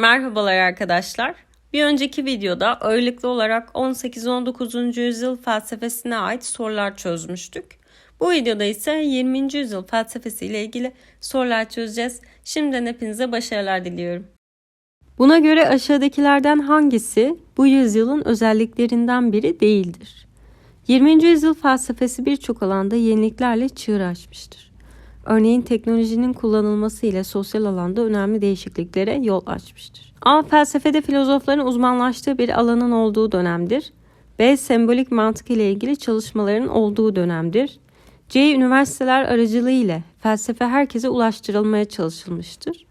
Merhabalar arkadaşlar. Bir önceki videoda ağırlıklı olarak 18-19. yüzyıl felsefesine ait sorular çözmüştük. Bu videoda ise 20. yüzyıl felsefesiyle ilgili sorular çözeceğiz. Şimdiden hepinize başarılar diliyorum. Buna göre aşağıdakilerden hangisi bu yüzyılın özelliklerinden biri değildir? 20. yüzyıl felsefesi birçok alanda yeniliklerle çığır açmıştır. Örneğin teknolojinin kullanılması ile sosyal alanda önemli değişikliklere yol açmıştır. A. Felsefede filozofların uzmanlaştığı bir alanın olduğu dönemdir. B. Sembolik mantık ile ilgili çalışmaların olduğu dönemdir. C. Üniversiteler aracılığı ile felsefe herkese ulaştırılmaya çalışılmıştır.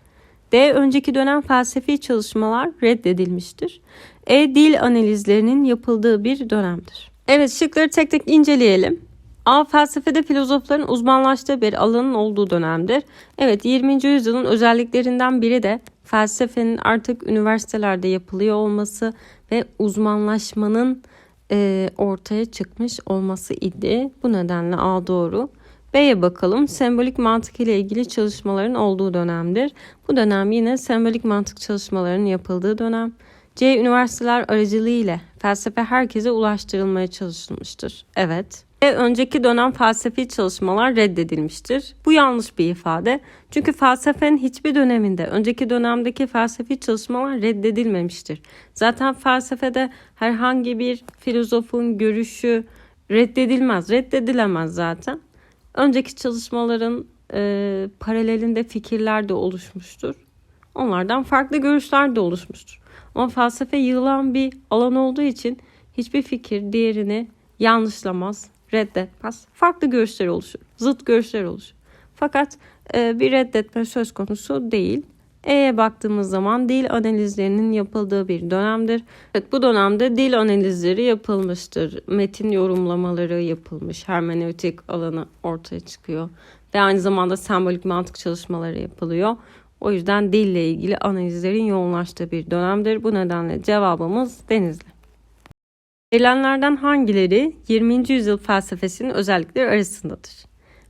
D. Önceki dönem felsefi çalışmalar reddedilmiştir. E. Dil analizlerinin yapıldığı bir dönemdir. Evet şıkları tek tek inceleyelim. A. Felsefede filozofların uzmanlaştığı bir alanın olduğu dönemdir. Evet 20. yüzyılın özelliklerinden biri de felsefenin artık üniversitelerde yapılıyor olması ve uzmanlaşmanın e, ortaya çıkmış olması idi. Bu nedenle A doğru. B'ye bakalım. Sembolik mantık ile ilgili çalışmaların olduğu dönemdir. Bu dönem yine sembolik mantık çalışmalarının yapıldığı dönem. C. Üniversiteler aracılığı ile felsefe herkese ulaştırılmaya çalışılmıştır. Evet. E, önceki dönem felsefi çalışmalar reddedilmiştir. Bu yanlış bir ifade. Çünkü felsefenin hiçbir döneminde önceki dönemdeki felsefi çalışmalar reddedilmemiştir. Zaten felsefede herhangi bir filozofun görüşü reddedilmez, reddedilemez zaten. Önceki çalışmaların e, paralelinde fikirler de oluşmuştur. Onlardan farklı görüşler de oluşmuştur. Ama felsefe yığılan bir alan olduğu için hiçbir fikir diğerini yanlışlamaz, reddetmez. Farklı görüşler oluşur, zıt görüşler oluşur. Fakat e, bir reddetme söz konusu değil. E'ye baktığımız zaman dil analizlerinin yapıldığı bir dönemdir. Evet, bu dönemde dil analizleri yapılmıştır. Metin yorumlamaları yapılmış. Hermeneutik alanı ortaya çıkıyor. Ve aynı zamanda sembolik mantık çalışmaları yapılıyor. O yüzden dille ilgili analizlerin yoğunlaştığı bir dönemdir. Bu nedenle cevabımız Denizli. Verilenlerden hangileri 20. yüzyıl felsefesinin özellikleri arasındadır?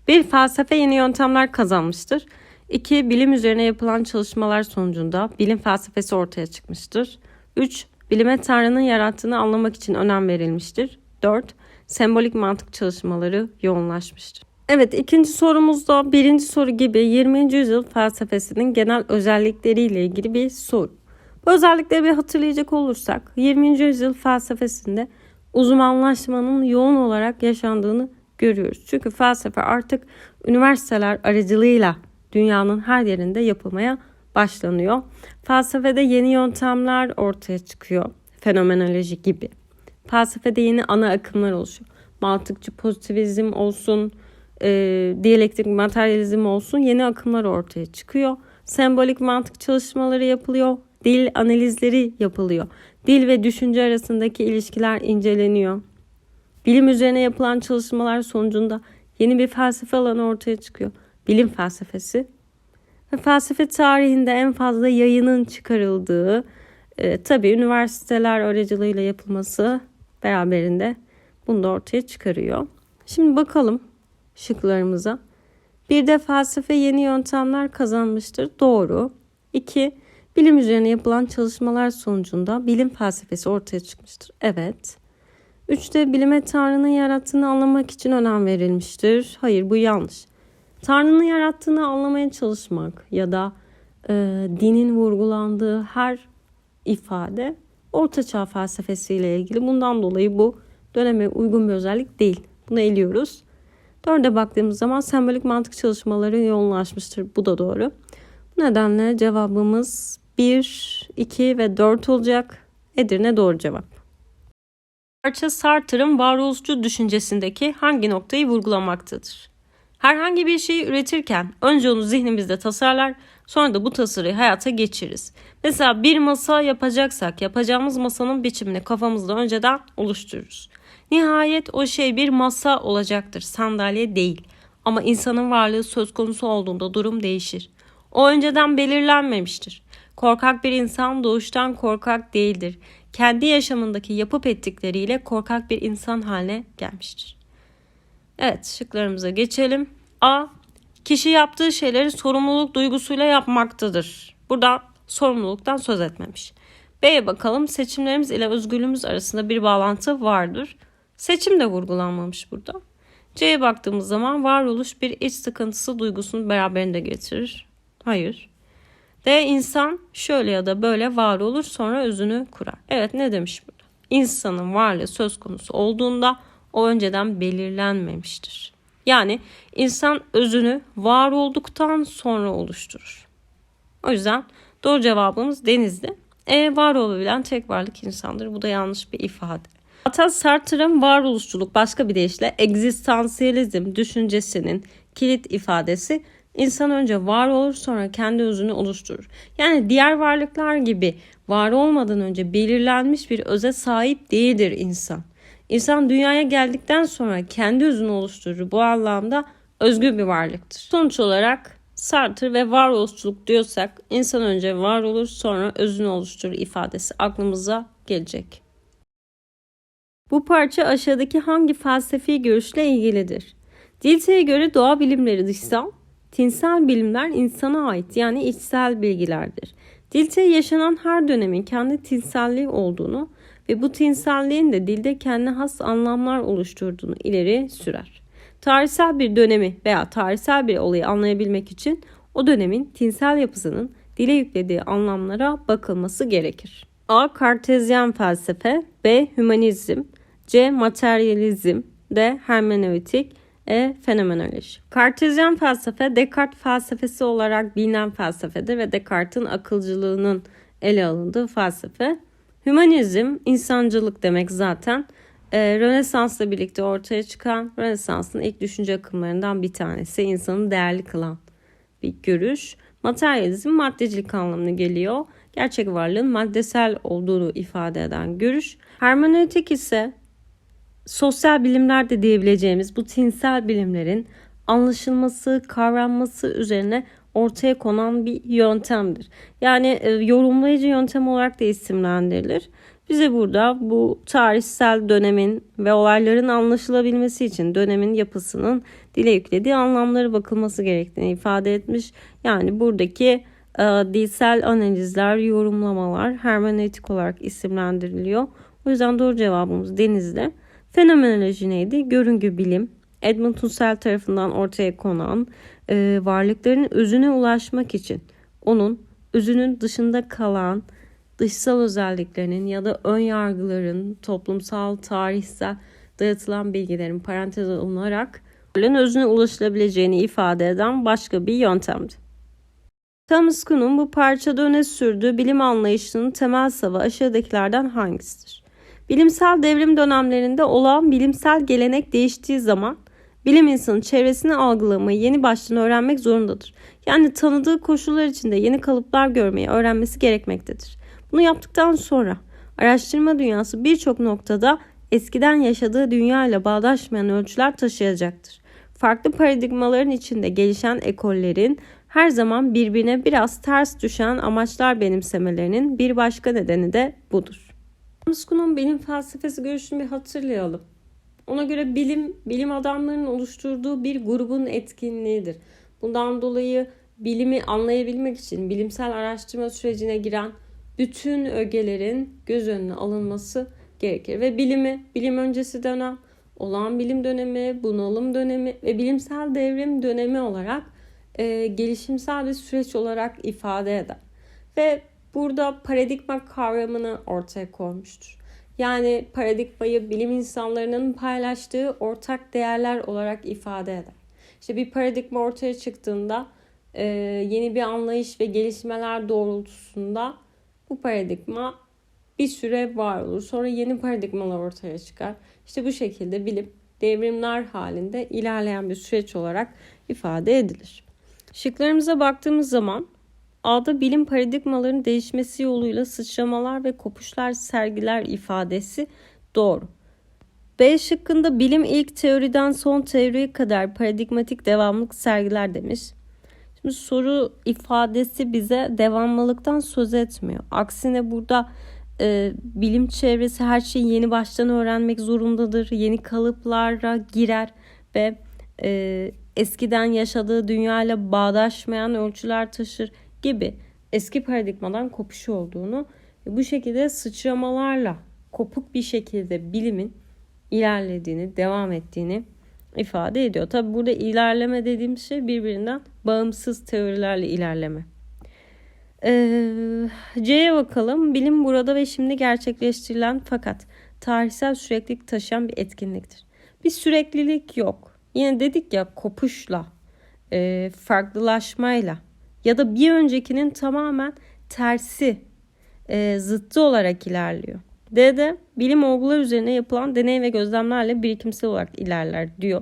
Bir felsefe yeni yöntemler kazanmıştır. 2. Bilim üzerine yapılan çalışmalar sonucunda bilim felsefesi ortaya çıkmıştır. 3. Bilime Tanrı'nın yarattığını anlamak için önem verilmiştir. 4. Sembolik mantık çalışmaları yoğunlaşmıştır. Evet ikinci sorumuzda birinci soru gibi 20. yüzyıl felsefesinin genel özellikleriyle ilgili bir soru. Bu özellikleri bir hatırlayacak olursak 20. yüzyıl felsefesinde uzmanlaşmanın yoğun olarak yaşandığını görüyoruz. Çünkü felsefe artık üniversiteler aracılığıyla dünyanın her yerinde yapılmaya başlanıyor. Felsefede yeni yöntemler ortaya çıkıyor. Fenomenoloji gibi. Felsefede yeni ana akımlar oluşuyor. Mantıkçı pozitivizm olsun, e, diyalektik materyalizm olsun yeni akımlar ortaya çıkıyor. Sembolik mantık çalışmaları yapılıyor. Dil analizleri yapılıyor. Dil ve düşünce arasındaki ilişkiler inceleniyor. Bilim üzerine yapılan çalışmalar sonucunda yeni bir felsefe alanı ortaya çıkıyor. Bilim felsefesi. Ve felsefe tarihinde en fazla yayının çıkarıldığı, e, tabii üniversiteler aracılığıyla yapılması beraberinde bunu da ortaya çıkarıyor. Şimdi bakalım şıklarımıza. Bir de felsefe yeni yöntemler kazanmıştır. Doğru. İki, bilim üzerine yapılan çalışmalar sonucunda bilim felsefesi ortaya çıkmıştır. Evet. Üçte bilime Tanrı'nın yarattığını anlamak için önem verilmiştir. Hayır bu yanlış. Tanrı'nın yarattığını anlamaya çalışmak ya da e, dinin vurgulandığı her ifade ortaçağ felsefesiyle ilgili. Bundan dolayı bu döneme uygun bir özellik değil. Bunu eliyoruz. Dörde baktığımız zaman sembolik mantık çalışmaları yoğunlaşmıştır. Bu da doğru. Bu nedenle cevabımız 1, 2 ve 4 olacak. Edirne doğru cevap. Parça Sartre'ın varoluşçu düşüncesindeki hangi noktayı vurgulamaktadır? Herhangi bir şeyi üretirken önce onu zihnimizde tasarlar, sonra da bu tasarıyı hayata geçiririz. Mesela bir masa yapacaksak yapacağımız masanın biçimini kafamızda önceden oluştururuz. Nihayet o şey bir masa olacaktır, sandalye değil. Ama insanın varlığı söz konusu olduğunda durum değişir. O önceden belirlenmemiştir. Korkak bir insan doğuştan korkak değildir. Kendi yaşamındaki yapıp ettikleriyle korkak bir insan haline gelmiştir. Evet şıklarımıza geçelim. A. Kişi yaptığı şeyleri sorumluluk duygusuyla yapmaktadır. Burada sorumluluktan söz etmemiş. B'ye bakalım seçimlerimiz ile özgürlüğümüz arasında bir bağlantı vardır. Seçim de vurgulanmamış burada. C'ye baktığımız zaman varoluş bir iç sıkıntısı duygusunu beraberinde getirir. Hayır. D insan şöyle ya da böyle var olur sonra özünü kurar. Evet ne demiş burada? İnsanın varlığı söz konusu olduğunda o önceden belirlenmemiştir. Yani insan özünü var olduktan sonra oluşturur. O yüzden doğru cevabımız denizdi. E var olabilen tek varlık insandır. Bu da yanlış bir ifade. Zaten Sartre'ın varoluşçuluk başka bir deyişle egzistansiyelizm düşüncesinin kilit ifadesi insan önce var olur sonra kendi özünü oluşturur. Yani diğer varlıklar gibi var olmadan önce belirlenmiş bir öze sahip değildir insan. İnsan dünyaya geldikten sonra kendi özünü oluşturur. Bu anlamda özgür bir varlıktır. Sonuç olarak Sartre ve varoluşçuluk diyorsak insan önce var olur sonra özünü oluşturur ifadesi aklımıza gelecek. Bu parça aşağıdaki hangi felsefi görüşle ilgilidir? Dilte'ye göre doğa bilimleri dışsal, tinsel bilimler insana ait yani içsel bilgilerdir. Dilte yaşanan her dönemin kendi tinselliği olduğunu ve bu tinselliğin de dilde kendi has anlamlar oluşturduğunu ileri sürer. Tarihsel bir dönemi veya tarihsel bir olayı anlayabilmek için o dönemin tinsel yapısının dile yüklediği anlamlara bakılması gerekir. A. Kartezyen felsefe B. Hümanizm C. Materyalizm D. Hermeneutik E. Fenomenoloji Kartezyen felsefe Descartes felsefesi olarak bilinen felsefedir ve Descartes'in akılcılığının ele alındığı felsefe. Hümanizm insancılık demek zaten. Ee, Rönesans'la birlikte ortaya çıkan Rönesans'ın ilk düşünce akımlarından bir tanesi. insanı değerli kılan bir görüş. Materyalizm maddecilik anlamına geliyor. Gerçek varlığın maddesel olduğunu ifade eden görüş. Hermeneutik ise sosyal bilimler de diyebileceğimiz bu tinsel bilimlerin anlaşılması, kavranması üzerine ortaya konan bir yöntemdir. Yani e, yorumlayıcı yöntem olarak da isimlendirilir. Bize burada bu tarihsel dönemin ve olayların anlaşılabilmesi için dönemin yapısının dile yüklediği anlamları bakılması gerektiğini ifade etmiş. Yani buradaki e, dilsel analizler, yorumlamalar hermeneutik olarak isimlendiriliyor. O yüzden doğru cevabımız denizde. Fenomenoloji neydi? Görüngü bilim. Edmund Husserl tarafından ortaya konan e, varlıkların özüne ulaşmak için onun özünün dışında kalan dışsal özelliklerinin ya da ön yargıların toplumsal, tarihsel dayatılan bilgilerin parantez alınarak özüne ulaşılabileceğini ifade eden başka bir yöntemdi. Thomas Kuhn'un bu parçada öne sürdüğü bilim anlayışının temel savı aşağıdakilerden hangisidir? Bilimsel devrim dönemlerinde olan bilimsel gelenek değiştiği zaman bilim insanı çevresini algılamayı yeni baştan öğrenmek zorundadır. Yani tanıdığı koşullar içinde yeni kalıplar görmeyi öğrenmesi gerekmektedir. Bunu yaptıktan sonra araştırma dünyası birçok noktada eskiden yaşadığı dünya ile bağdaşmayan ölçüler taşıyacaktır. Farklı paradigmaların içinde gelişen ekollerin her zaman birbirine biraz ters düşen amaçlar benimsemelerinin bir başka nedeni de budur. Musku'nun bilim felsefesi görüşünü bir hatırlayalım. Ona göre bilim, bilim adamlarının oluşturduğu bir grubun etkinliğidir. Bundan dolayı bilimi anlayabilmek için bilimsel araştırma sürecine giren bütün ögelerin göz önüne alınması gerekir. Ve bilimi, bilim öncesi dönem, olağan bilim dönemi, bunalım dönemi ve bilimsel devrim dönemi olarak e, gelişimsel bir süreç olarak ifade eder. Ve burada paradigma kavramını ortaya koymuştur. Yani paradigmayı bilim insanlarının paylaştığı ortak değerler olarak ifade eder. İşte bir paradigma ortaya çıktığında e, yeni bir anlayış ve gelişmeler doğrultusunda bu paradigma bir süre var olur. Sonra yeni paradigmalar ortaya çıkar. İşte bu şekilde bilim devrimler halinde ilerleyen bir süreç olarak ifade edilir. Şıklarımıza baktığımız zaman A'da bilim paradigmaların değişmesi yoluyla sıçramalar ve kopuşlar sergiler ifadesi doğru. B şıkkında bilim ilk teoriden son teoriye kadar paradigmatik devamlık sergiler demiş. Şimdi soru ifadesi bize devamlılıktan söz etmiyor. Aksine burada e, bilim çevresi her şeyi yeni baştan öğrenmek zorundadır. Yeni kalıplara girer ve e, eskiden yaşadığı dünyayla bağdaşmayan ölçüler taşır gibi eski paradigmadan kopuşu olduğunu bu şekilde sıçramalarla kopuk bir şekilde bilimin ilerlediğini, devam ettiğini ifade ediyor. Tabi burada ilerleme dediğim şey birbirinden bağımsız teorilerle ilerleme. Ee, C'ye bakalım. Bilim burada ve şimdi gerçekleştirilen fakat tarihsel süreklilik taşıyan bir etkinliktir. Bir süreklilik yok. Yine dedik ya kopuşla, e, farklılaşmayla ya da bir öncekinin tamamen tersi, e, zıttı olarak ilerliyor. D'de bilim olgular üzerine yapılan deney ve gözlemlerle birikimsel olarak ilerler diyor.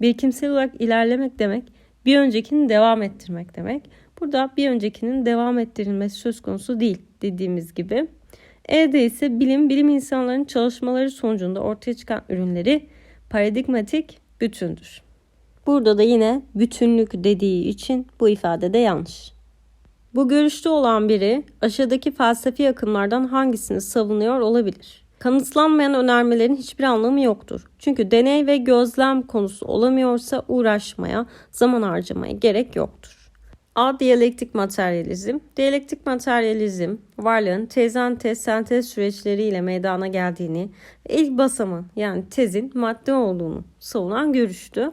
Birikimsel olarak ilerlemek demek bir öncekini devam ettirmek demek. Burada bir öncekinin devam ettirilmesi söz konusu değil dediğimiz gibi. E'de ise bilim, bilim insanlarının çalışmaları sonucunda ortaya çıkan ürünleri paradigmatik bütündür. Burada da yine bütünlük dediği için bu ifade de yanlış. Bu görüşte olan biri aşağıdaki felsefi akımlardan hangisini savunuyor olabilir? Kanıtlanmayan önermelerin hiçbir anlamı yoktur. Çünkü deney ve gözlem konusu olamıyorsa uğraşmaya, zaman harcamaya gerek yoktur. A. Diyalektik materyalizm. Diyalektik materyalizm, varlığın tez antez sentez süreçleriyle meydana geldiğini ilk basamın yani tezin madde olduğunu savunan görüştü.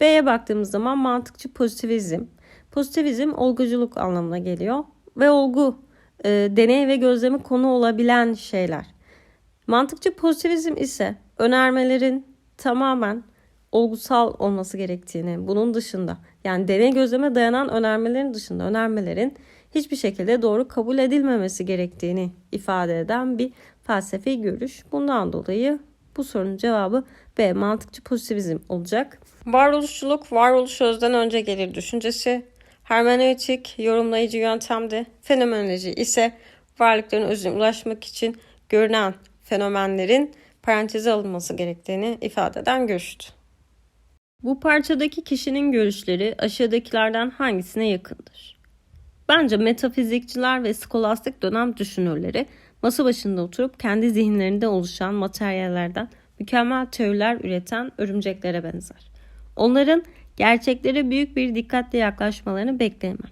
B'ye baktığımız zaman mantıkçı pozitivizm. Pozitivizm olguculuk anlamına geliyor ve olgu e, deney ve gözlemi konu olabilen şeyler. Mantıkçı pozitivizm ise önermelerin tamamen olgusal olması gerektiğini, bunun dışında yani deney gözleme dayanan önermelerin dışında önermelerin hiçbir şekilde doğru kabul edilmemesi gerektiğini ifade eden bir felsefi görüş. Bundan dolayı bu sorunun cevabı B. Mantıkçı pozitivizm olacak. Varoluşçuluk, varoluş özden önce gelir düşüncesi. Hermeneutik, yorumlayıcı yöntemde. Fenomenoloji ise varlıkların özüne ulaşmak için görünen fenomenlerin paranteze alınması gerektiğini ifade eden görüştü. Bu parçadaki kişinin görüşleri aşağıdakilerden hangisine yakındır? Bence metafizikçiler ve skolastik dönem düşünürleri masa başında oturup kendi zihinlerinde oluşan materyallerden mükemmel teoriler üreten örümceklere benzer. Onların gerçeklere büyük bir dikkatle yaklaşmalarını bekleyemem.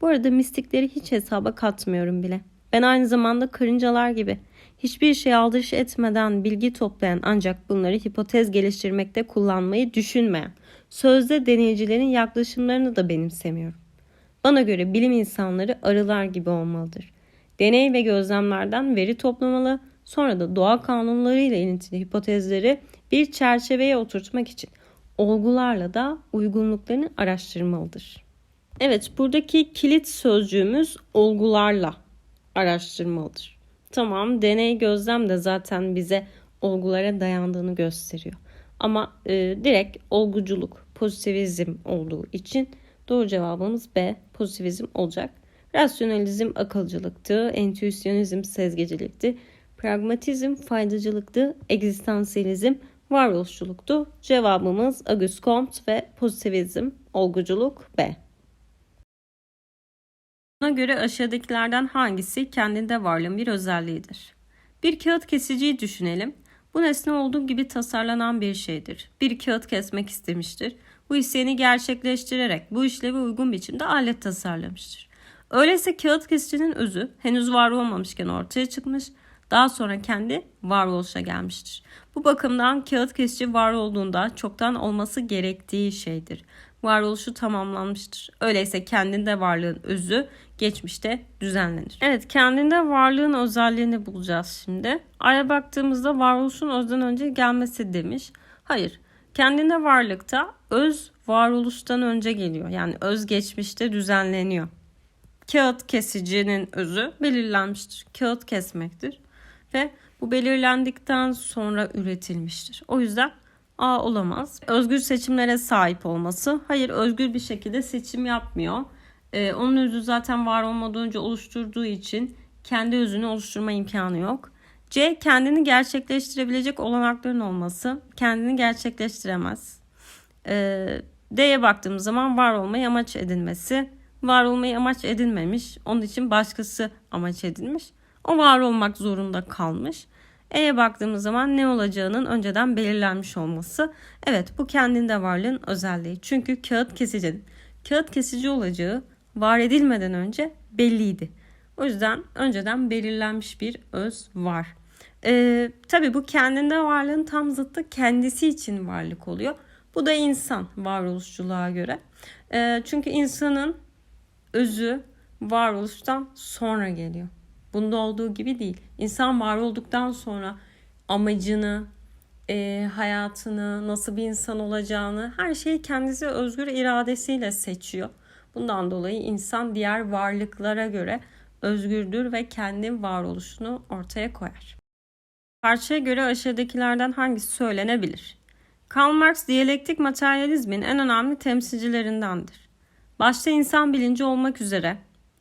Bu arada mistikleri hiç hesaba katmıyorum bile. Ben aynı zamanda karıncalar gibi hiçbir şey aldırış etmeden bilgi toplayan ancak bunları hipotez geliştirmekte kullanmayı düşünmeyen, sözde deneyicilerin yaklaşımlarını da benimsemiyorum. Bana göre bilim insanları arılar gibi olmalıdır. Deney ve gözlemlerden veri toplamalı, sonra da doğa kanunlarıyla ilintili hipotezleri bir çerçeveye oturtmak için olgularla da uygunluklarını araştırmalıdır. Evet, buradaki kilit sözcüğümüz olgularla araştırmalıdır. Tamam, deney gözlem de zaten bize olgulara dayandığını gösteriyor. Ama e, direkt olguculuk, pozitivizm olduğu için doğru cevabımız B, pozitivizm olacak. Rasyonalizm akılcılıktı, entüisyonizm sezgecilikti, pragmatizm faydacılıktı, egzistansiyelizm varoluşçuluktu. Cevabımız Auguste Comte ve pozitivizm, olguculuk B. Buna göre aşağıdakilerden hangisi kendinde varlığın bir özelliğidir? Bir kağıt kesiciyi düşünelim. Bu nesne olduğu gibi tasarlanan bir şeydir. Bir kağıt kesmek istemiştir. Bu isteğini gerçekleştirerek bu işlevi uygun biçimde alet tasarlamıştır. Öyleyse kağıt kesicinin özü henüz var olmamışken ortaya çıkmış, daha sonra kendi varoluşa gelmiştir. Bu bakımdan kağıt kesici var olduğunda çoktan olması gerektiği şeydir. Varoluşu tamamlanmıştır. Öyleyse kendinde varlığın özü geçmişte düzenlenir. Evet kendinde varlığın özelliğini bulacağız şimdi. Aya baktığımızda varoluşun özden önce gelmesi demiş. Hayır kendinde varlıkta öz varoluştan önce geliyor. Yani öz geçmişte düzenleniyor. Kağıt kesicinin özü belirlenmiştir. Kağıt kesmektir ve bu belirlendikten sonra üretilmiştir. O yüzden A olamaz. Özgür seçimlere sahip olması. Hayır özgür bir şekilde seçim yapmıyor. Ee, onun özü zaten var olmadan önce oluşturduğu için kendi özünü oluşturma imkanı yok. C kendini gerçekleştirebilecek olanakların olması. Kendini gerçekleştiremez. Ee, D'ye baktığımız zaman var olmayı amaç edinmesi. Var olmayı amaç edinmemiş. Onun için başkası amaç edinmiş. O var olmak zorunda kalmış. E'ye baktığımız zaman ne olacağının önceden belirlenmiş olması. Evet bu kendinde varlığın özelliği. Çünkü kağıt kesicinin kağıt kesici olacağı var edilmeden önce belliydi. O yüzden önceden belirlenmiş bir öz var. Ee, tabii bu kendinde varlığın tam zıttı kendisi için varlık oluyor. Bu da insan varoluşçuluğa göre. Ee, çünkü insanın özü varoluştan sonra geliyor. Bunda olduğu gibi değil. İnsan var olduktan sonra amacını, e, hayatını, nasıl bir insan olacağını her şeyi kendisi özgür iradesiyle seçiyor. Bundan dolayı insan diğer varlıklara göre özgürdür ve kendi varoluşunu ortaya koyar. Parçaya göre aşağıdakilerden hangisi söylenebilir? Karl Marx diyalektik materyalizmin en önemli temsilcilerindendir. Başta insan bilinci olmak üzere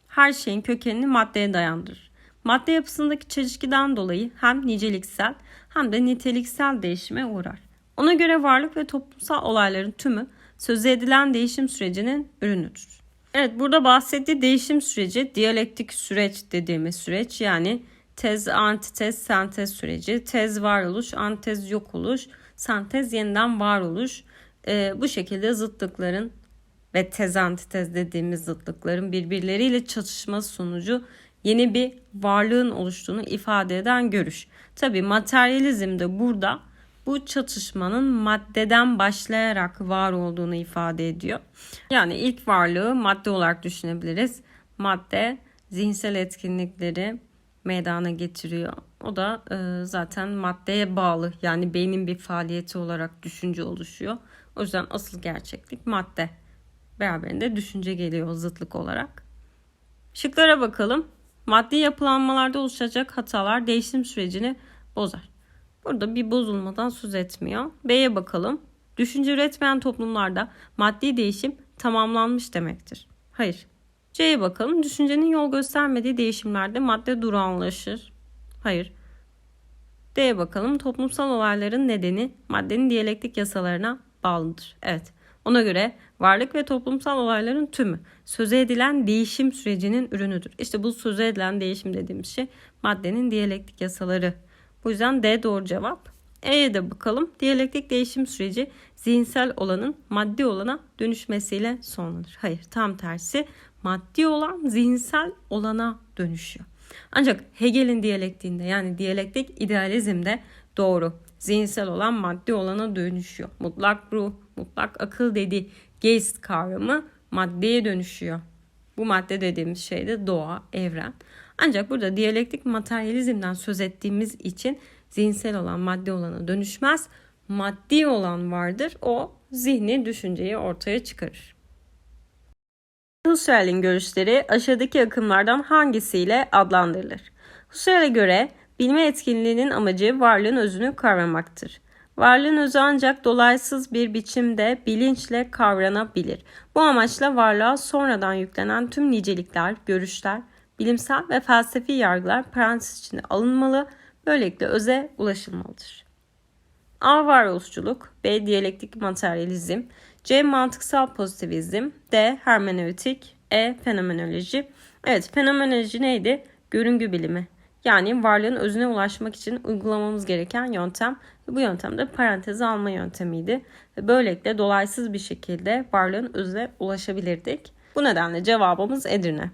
her şeyin kökenini maddeye dayandırır. Madde yapısındaki çelişkiden dolayı hem niceliksel hem de niteliksel değişime uğrar. Ona göre varlık ve toplumsal olayların tümü söz edilen değişim sürecinin ürünüdür. Evet burada bahsettiği değişim süreci diyalektik süreç dediğimiz süreç yani tez, antitez, sentez süreci, tez varoluş, antitez yok oluş, sentez yeniden varoluş. Ee, bu şekilde zıtlıkların ve tez antitez dediğimiz zıtlıkların birbirleriyle çatışması sonucu yeni bir varlığın oluştuğunu ifade eden görüş. Tabi materyalizm de burada bu çatışmanın maddeden başlayarak var olduğunu ifade ediyor. Yani ilk varlığı madde olarak düşünebiliriz. Madde zihinsel etkinlikleri meydana getiriyor. O da e, zaten maddeye bağlı yani beynin bir faaliyeti olarak düşünce oluşuyor. O yüzden asıl gerçeklik madde. Beraberinde düşünce geliyor zıtlık olarak. Şıklara bakalım. Maddi yapılanmalarda oluşacak hatalar değişim sürecini bozar. Burada bir bozulmadan söz etmiyor. B'ye bakalım. Düşünce üretmeyen toplumlarda maddi değişim tamamlanmış demektir. Hayır. C'ye bakalım. Düşüncenin yol göstermediği değişimlerde madde durağanlaşır. Hayır. D'ye bakalım. Toplumsal olayların nedeni maddenin diyalektik yasalarına bağlıdır. Evet. Ona göre varlık ve toplumsal olayların tümü söze edilen değişim sürecinin ürünüdür. İşte bu söze edilen değişim dediğimiz şey maddenin diyalektik yasaları. Bu yüzden D doğru cevap. E'ye de bakalım. Diyalektik değişim süreci zihinsel olanın maddi olana dönüşmesiyle sonlanır. Hayır tam tersi maddi olan zihinsel olana dönüşüyor. Ancak Hegel'in diyalektiğinde yani diyalektik idealizmde doğru. Zihinsel olan maddi olana dönüşüyor. Mutlak ruh, mutlak akıl dediği Geist kavramı maddeye dönüşüyor. Bu madde dediğimiz şey de doğa, evren. Ancak burada diyalektik materyalizmden söz ettiğimiz için zihinsel olan maddi olana dönüşmez. Maddi olan vardır. O zihni, düşünceyi ortaya çıkarır. Husserl'in görüşleri aşağıdaki akımlardan hangisiyle adlandırılır? Husserl'e göre bilme etkinliğinin amacı varlığın özünü kavramaktır. Varlığın özü ancak dolaysız bir biçimde bilinçle kavranabilir. Bu amaçla varlığa sonradan yüklenen tüm nicelikler, görüşler, bilimsel ve felsefi yargılar parantez içine alınmalı, böylelikle öze ulaşılmalıdır. A. Varoluşçuluk B. Diyalektik materyalizm C. Mantıksal pozitivizm D. Hermeneutik E. Fenomenoloji Evet fenomenoloji neydi? Görüngü bilimi. Yani varlığın özüne ulaşmak için uygulamamız gereken yöntem bu yöntem de paranteze alma yöntemiydi. Ve böylelikle dolaysız bir şekilde varlığın özüne ulaşabilirdik. Bu nedenle cevabımız Edirne.